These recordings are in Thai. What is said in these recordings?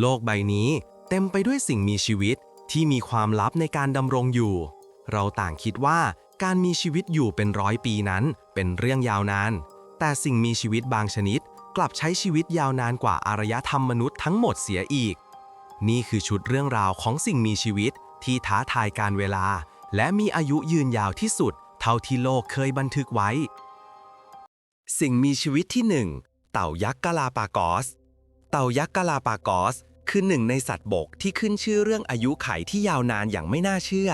โลกใบนี้เต็มไปด้วยสิ่งมีชีวิตที่มีความลับในการดำรงอยู่ เราต่างคิดว่าการมีชีวิตอยู่เป็นร้อยปีนั้นเป็นเรื่องยาวนาน แต่สิ่งมีชีวิตบางชนิด กลับใช้ชีวิตยาวนานกว่าอารยธรรมมนุษย์ทั้งหมดเสียอีก นี่คือชุดเรื่องราวของสิ่งมีชีวิตที่ท้าทายการเวลา และมีอายุยืนยาวที่สุด เท่าที่โลกเคยบันทึกไว้ สิ่งมีชีวิตที่หนึ่งเต่ายักษ์กาลาปากอส ต่ายักษ์กาลาปากอส คือหนึ่งในสัตว์บกที่ขึ้นชื่อเรื่องอายุไขที่ยาวนานอย่างไม่น่าเชื่อ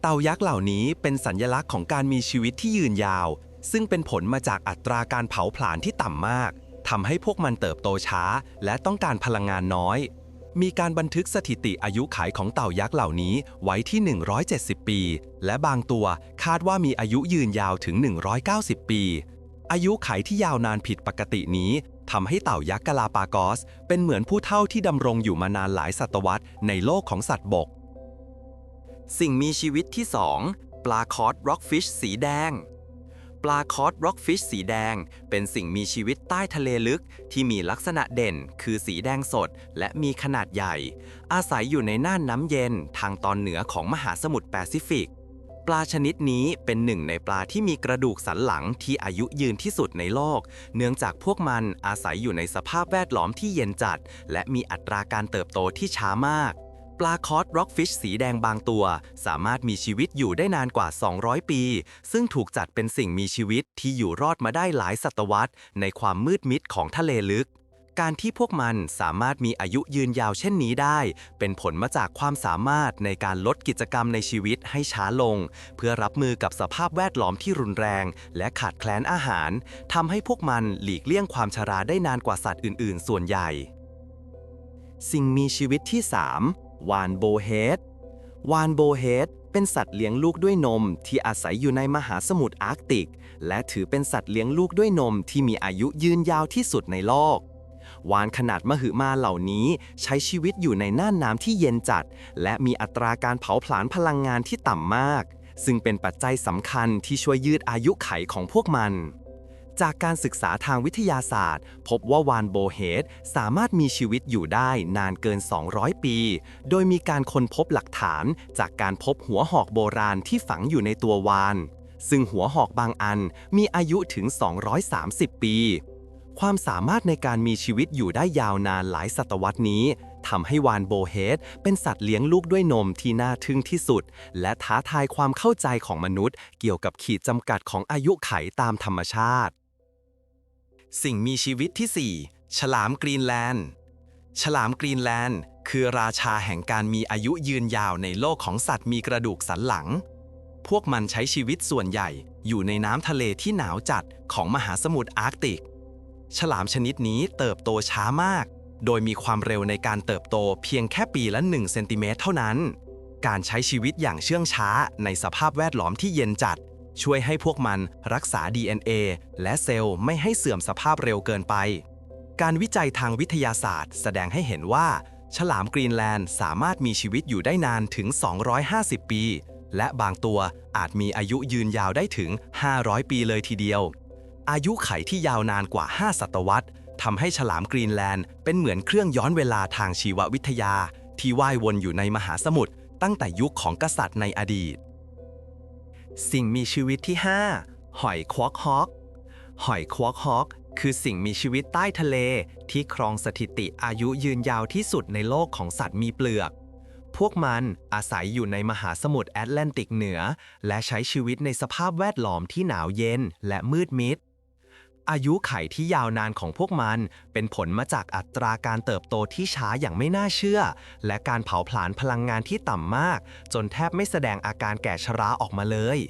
เต่ายักษ์เหล่านี้เป็นสัญลักษณ์ของการมีชีวิตที่ยืนยาว ซึ่งเป็นผลมาจากอัตราการเผาผลาญที่ต่ำมากทำให้พวกมันเติบโตช้า และต้องการพลังงานน้อย มีการบันทึกสถิติอายุขัยของเต่ายักษ์เหล่านี้ไว้ที่ 170 ปี และบางตัวคาดว่ามีอายุยืนยาวถึง 190 ปี อายุไขที่ยาวนานผิดปกตินี้ ทำให้เต่ายักษ์กาลาปากอส เป็นเหมือนผู้เฒ่าที่ดำรงอยู่มานานหลายศตวรรษในโลกของสัตว์บก สิ่งมีชีวิตที่ 2 ปลาคอร์สร็อกฟิชสีแดง ปลาคอร์สร็อกฟิชสีแดง เป็นสิ่งมีชีวิตใต้ทะเลลึกที่มีลักษณะเด่น คือสีแดงสดและมีขนาดใหญ่ อาศัยอยู่ในน่านน้ำเย็นทางตอนเหนือของมหาสมุทรแปซิฟิก ปลาชนิดนี้เป็นหนึ่งในปลาที่มีกระดูกสันหลังที่อายุยืนที่สุดในโลก เนื่องจากพวกมันอาศัยอยู่ในสภาพแวดล้อมที่เย็นจัด และมีอัตราการเติบโตที่ช้ามาก ปลาคอร์สร็อกฟิชสีแดงบางตัว สามารถมีชีวิตอยู่ได้นานกว่า 200 ปี ซึ่งถูกจัดเป็นสิ่งมีชีวิตที่อยู่รอดมาได้หลายศตวรรษ ในความมืดมิดของทะเลลึก การที่พวกมันสามารถมีอายุยืนยาวเช่นนี้ได้ เป็นผลมาจากความสามารถในการลดกิจกรรมในชีวิตให้ช้าลง เพื่อรับมือกับสภาพแวดล้อมที่รุนแรง และขาดแคลนอาหารทำให้พวกมันหลีกเลี่ยงความชราได้นานกว่าสัตว์อื่น ๆ ส่วนใหญ่ สิ่งมีชีวิตที่ 3 วานโบเฮดวานโบเฮดเป็นสัตว์เลี้ยงลูกด้วยนมที่อาศัยอยู่ในมหาสมุทรอาร์กติก และถือเป็นสัตว์เลี้ยงลูกด้วยนมที่มีอายุยืนยาวที่สุดในโลก วานขนาดมหึมาเหล่านี้ใช้ชีวิตอยู่ในน่านน้ำที่เย็นจัด และมีอัตราการเผาผลาญพลังงานที่ต่ำมาก ซึ่งเป็นปัจจัยสำคัญที่ช่วยยืดอายุไขของพวกมัน จากการศึกษาทางวิทยาศาสตร์ พบว่าวานโบเฮดสามารถมีชีวิตอยู่ได้นานเกิน 200 ปี โดยมีการค้นพบหลักฐาน จากการพบหัวหอกโบราณที่ฝังอยู่ในตัววาน ซึ่งหัวหอกบางอันมีอายุถึง 230 ปี ความสามารถในการมีชีวิตอยู่ได้ยาวนานหลายศตวรรษนี้ทำให้วานโบเฮดเป็นสัตว์เลี้ยงลูกด้วยนมที่น่าทึ่งที่สุด และท้าทายความเข้าใจของมนุษย์ เกี่ยวกับขีดจำกัดของอายุไขตามธรรมชาติ สิ่งมีชีวิตที่ 4 ฉลามกรีนแลนด์ ฉลามกรีนแลนด์ คือราชาแห่งการมีอายุยืนยาวในโลกของสัตว์มีกระดูกสันหลัง พวกมันใช้ชีวิตส่วนใหญ่อยู่ในน้ำทะเลที่หนาวจัดของมหาสมุทรอาร์กติก ฉลามชนิดนี้เติบโตช้ามาก โดยมีความเร็วในการเติบโตเพียงแค่ปีละ 1 เซนติเมตรเท่านั้น การใช้ชีวิตอย่างเชื่องช้าในสภาพแวดล้อมที่เย็นจัด ช่วยให้พวกมันรักษา DNA และเซลล์ไม่ให้เสื่อมสภาพเร็วเกินไป การวิจัยทางวิทยาศาสตร์ แสดงให้เห็นว่า ฉลามกรีนแลนด์สามารถมีชีวิตอยู่ได้นานถึง 250 ปี และบางตัวอาจมีอายุยืนยาวได้ถึง 500 ปีเลยทีเดียว อายุไขที่ยาวนานกว่า 5 ศตวรรษทำให้ฉลามกรีนแลนด์เป็นเหมือนเครื่องย้อนเวลาทางชีววิทยา ที่ว่ายวนอยู่ในมหาสมุทรตั้งแต่ยุคของกษัตริย์ในอดีต สิ่งมีชีวิตที่ 5 หอยควอกฮอกหอยควอกฮอกคือสิ่งมีชีวิตใต้ทะเล ที่ครองสถิติอายุยืนยาวที่สุดในโลกของสัตว์มีเปลือก พวกมันอาศัยอยู่ในมหาสมุทรแอตแลนติกเหนือ และใช้ชีวิตในสภาพแวดล้อมที่หนาวเย็นและมืดมิด อายุไขที่ยาวนานของพวกมัน เป็นผลมาจากอัตราการเติบโตที่ช้าอย่างไม่น่าเชื่อ และการเผาผลาญพลังงานที่ต่ำมาก จนแทบไม่แสดงอาการแก่ชราออกมาเลย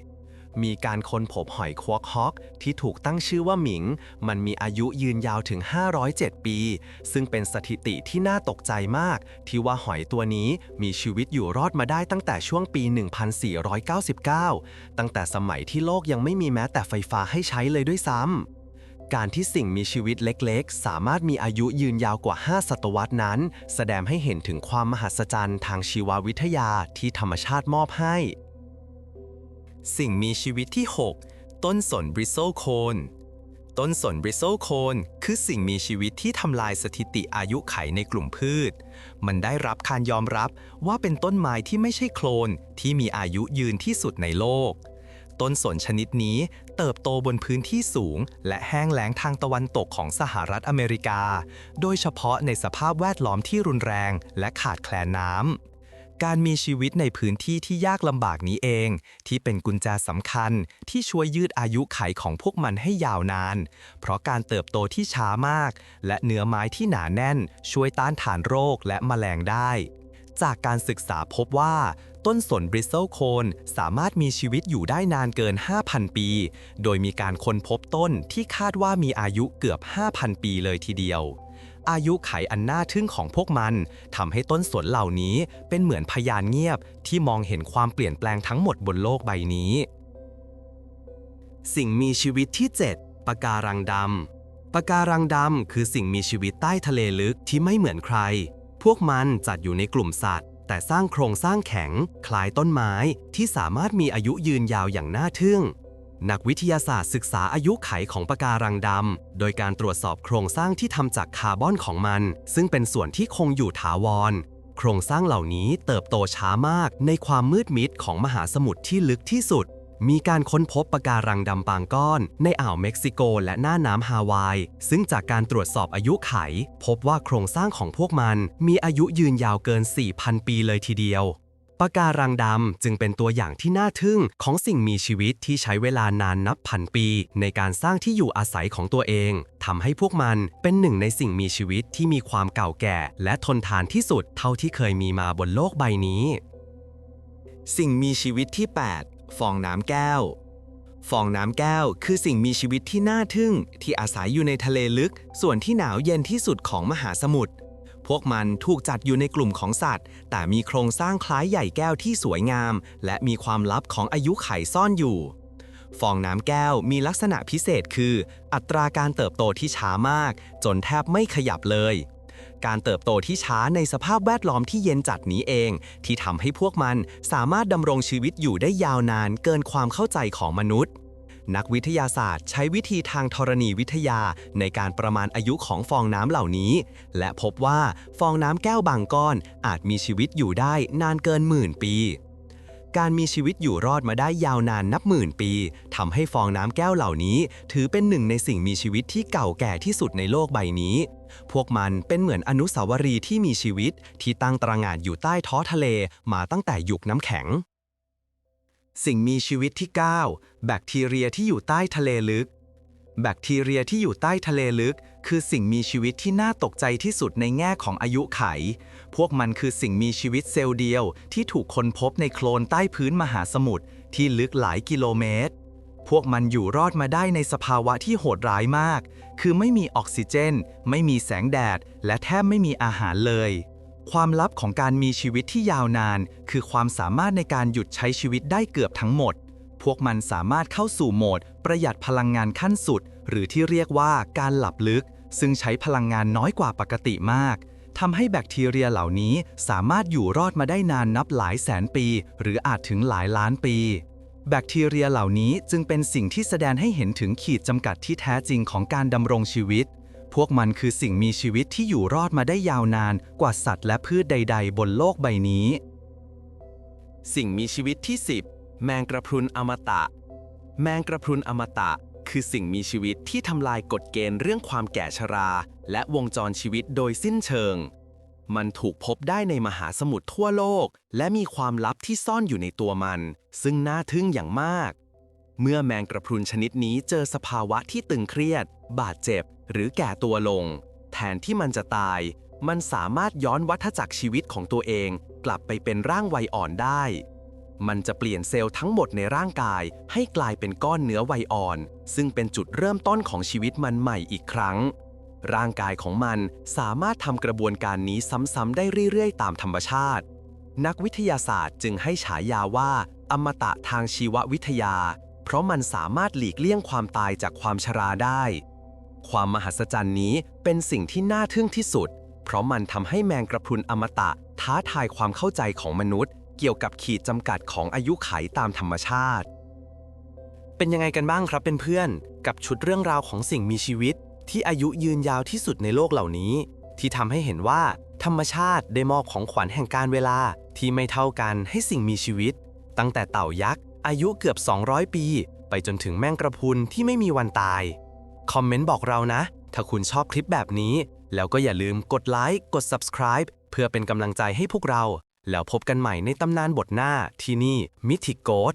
มีการค้นพบหอยควอกฮอก ที่ถูกตั้งชื่อว่าหมิง มันมีอายุยืนยาวถึง 507 ปี ซึ่งเป็นสถิติที่น่าตกใจมาก ที่ว่าหอยตัวนี้มีชีวิตอยู่รอดมาได้ตั้งแต่ช่วงปี 1499 ตั้งแต่สมัยที่โลกยังไม่มีแม้แต่ไฟฟ้าให้ใช้เลยด้วยซ้ำ การที่สิ่งมีชีวิตเล็กๆ สามารถมีอายุยืนยาวกว่า 5 ศตวรรษนั้น แสดงให้เห็นถึงความมหัศจรรย์ทางชีววิทยาที่ธรรมชาติมอบให้ สิ่งมีชีวิตที่ 6 ต้นสนบริโซโคนต้นสนบริโซโคนคือสิ่งมีชีวิตที่ทำลายสถิติอายุไขในกลุ่มพืช มันได้รับการยอมรับว่าเป็นต้นไม้ที่ไม่ใช่โคลนที่มีอายุยืนที่สุดในโลก ต้นสนชนิดนี้เติบโตบนพื้นที่สูง และแห้งแล้งทางตะวันตกของสหรัฐอเมริกา โดยเฉพาะในสภาพแวดล้อมที่รุนแรง และขาดแคลนน้ำ การมีชีวิตในพื้นที่ที่ยากลำบากนี้เอง ที่เป็นกุญแจสำคัญที่ช่วยยืดอายุไขของพวกมันให้ยาวนาน เพราะการเติบโตที่ช้ามาก และเนื้อไม้ที่หนาแน่น ช่วยต้านทานโรคและแมลงได้ จากการศึกษาพบว่า ต้นสนบริสเซลโคนสามารถมีชีวิตอยู่ได้นานเกิน 5,000 ปี โดยมีการค้นพบต้นที่คาดว่ามีอายุเกือบ 5,000 ปีเลยทีเดียว อายุไขอันน่าทึ่งของพวกมันทำให้ต้นสนเหล่านี้เป็นเหมือนพยานเงียบที่มองเห็นความเปลี่ยนแปลงทั้งหมดบนโลกใบนี้ สิ่งมีชีวิตที่ 7ปะการังดำปะการังดำคือสิ่งมีชีวิตใต้ทะเลลึกที่ไม่เหมือนใคร วกมันจัดอยู่ในกลุ่มสัตว์ แต่สร้างโครงสร้างแข็ง คล้ายต้นไม้ที่สามารถมีอายุยืนยาวอย่างน่าทึ่ง นักวิทยาศาสตร์ศึกษาอายุไขของปะการังดำ โดยการตรวจสอบโครงสร้างที่ทำจากคาร์บอนของมัน ซึ่งเป็นส่วนที่คงอยู่ถาวร โครงสร้างเหล่านี้เติบโตช้ามากในความมืดมิดของมหาสมุทรที่ลึกที่สุด มีการค้นพบปะการังดำบางก้อน ในอ่าวเม็กซิโกและหน้าน้ำฮาวาย ซึ่งจากการตรวจสอบอายุไข พบว่าโครงสร้างของพวกมันมีอายุยืนยาวเกิน 4,000 ปีเลยทีเดียวปะการังดำจึงเป็นตัวอย่างที่น่าทึ่งของสิ่งมีชีวิตที่ใช้เวลานานนับพันปี ในการสร้างที่อยู่อาศัยของตัวเองทำให้พวกมันเป็นหนึ่งในสิ่งมีชีวิตที่มีความเก่าแก่ และทนทานที่สุดเท่าที่เคยมีมาบนโลกใบนี้ สิ่งมีชีวิตที่ 8 ฟองน้ำแก้ว ฟองน้ำแก้วคือสิ่งมีชีวิตที่น่าทึ่งที่อาศัยอยู่ในทะเลลึกส่วนที่หนาวเย็นที่สุดของมหาสมุทร พวกมันถูกจัดอยู่ในกลุ่มของสัตว์ แต่มีโครงสร้างคล้ายใหญ่แก้วที่สวยงาม และมีความลับของอายุไขซ่อนอยู่ ฟองน้ำแก้วมีลักษณะพิเศษคือ อัตราการเติบโตที่ช้ามาก จนแทบไม่ขยับเลย การเติบโตที่ช้าในสภาพแวดล้อมที่เย็นจัดนี้เอง ที่ทำให้พวกมันสามารถดำรงชีวิตอยู่ได้ยาวนานเกินความเข้าใจของมนุษย์ นักวิทยาศาสตร์ใช้วิธีทางธรณีวิทยาในการประมาณอายุของฟองน้ำเหล่านี้ และพบว่าฟองน้ำแก้วบางก้อนอาจมีชีวิตอยู่ได้นานเกินหมื่นปี การมีชีวิตอยู่รอดมาได้ยาวนานนับหมื่นปีทำให้ฟองน้ำแก้วเหล่านี้ ถือเป็นหนึ่งในสิ่งมีชีวิตที่เก่าแก่ที่สุดในโลกใบนี้ พวกมันเป็นเหมือนอนุสาวรีย์ที่มีชีวิต ที่ตั้งตระหง่านอยู่ใต้ท้อทะเลมาตั้งแต่ยุคน้ำแข็ง สิ่งมีชีวิตที่ 9 แบคทีเรียที่อยู่ใต้ทะเลลึก แบคทีเรียที่อยู่ใต้ทะเลลึก คือสิ่งมีชีวิตที่น่าตกใจที่สุดในแง่ของอายุไข พวกมันคือสิ่งมีชีวิตเซลล์เดียวที่ถูกค้นพบในโคลนใต้พื้นมหาสมุทรที่ลึกหลายกิโลเมตร พวกมันอยู่รอดมาได้ในสภาวะที่โหดร้ายมาก คือไม่มีออกซิเจน ไม่มีแสงแดด และแทบไม่มีอาหารเลย ความลับของการมีชีวิตที่ยาวนาน คือความสามารถในการหยุดใช้ชีวิตได้เกือบทั้งหมด พวกมันสามารถเข้าสู่โหมด ประหยัดพลังงานขั้นสุด หรือที่เรียกว่าการหลับลึก ซึ่งใช้พลังงานน้อยกว่าปกติมากทำให้แบคทีเรียเหล่านี้สามารถอยู่รอดมาได้นานนับหลายแสนปี หรืออาจถึงหลายล้านปี แบคทีเรียเหล่านี้จึงเป็นสิ่งที่แสดงให้เห็นถึงขีดจำกัดที่แท้จริงของการดำรงชีวิต พวกมันคือสิ่งมีชีวิตที่อยู่รอดมาได้ยาวนานกว่าสัตว์และพืชใด ๆ บนโลกใบนี้ สิ่งมีชีวิตที่ 10 แมงกระพรุนอมตะ แมงกระพรุนอมตะ คือสิ่งมีชีวิตที่ทำลายกฎเกณฑ์เรื่องความแก่ชรา และวงจรชีวิตโดยสิ้นเชิง มันถูกพบได้ในมหาสมุทรทั่วโลก และมีความลับที่ซ่อนอยู่ในตัวมัน ซึ่งน่าทึ่งอย่างมาก เมื่อแมงกระพรุนชนิดนี้เจอสภาวะที่ตึงเครียด บาดเจ็บ หรือแก่ตัวลง แทนที่มันจะตาย มันสามารถย้อนวัฏจักรชีวิตของตัวเอง กลับไปเป็นร่างวัยอ่อนได้ มันจะเปลี่ยนเซลล์ทั้งหมดในร่างกาย ให้กลายเป็นก้อนเนื้อไวอ่อน ซึ่งเป็นจุดเริ่มต้นของชีวิตมันใหม่อีกครั้ง ร่างกายของมันสามารถทำกระบวนการนี้ซ้ำๆได้เรื่อยๆ ตามธรรมชาติ นักวิทยาศาสตร์จึงให้ฉายาว่า อมตะทางชีววิทยา เพราะมันสามารถหลีกเลี่ยงความตายจากความชราได้ ความมหัศจรรย์นี้เป็นสิ่งที่น่าทึ่งที่สุด เพราะมันทำให้แมงกระพรุนอมตะท้าทายความเข้าใจของมนุษย์ เกี่ยวกับขีดจำกัดของอายุไขตามธรรมชาติ เป็นยังไงกันบ้างครับเป็นเพื่อนกับชุดเรื่องราวของสิ่งมีชีวิต ที่อายุยืนยาวที่สุดในโลกเหล่านี้ ที่ทำให้เห็นว่าธรรมชาติได้มอบของขวัญแห่งการเวลาที่ไม่เท่ากันให้สิ่งมีชีวิต ตั้งแต่เต่ายักษ์ อายุเกือบ 200 ปี ไปจนถึงแมงกระพรุนที่ไม่มีวันตาย คอมเมนต์บอกเรานะ ถ้าคุณชอบคลิปแบบนี้ แล้วก็อย่าลืมกดไลค์กด subscribe เพื่อเป็นกำลังใจให้พวกเรา แล้วพบกันใหม่ในตำนานบทหน้าที่นี่มิทิโกด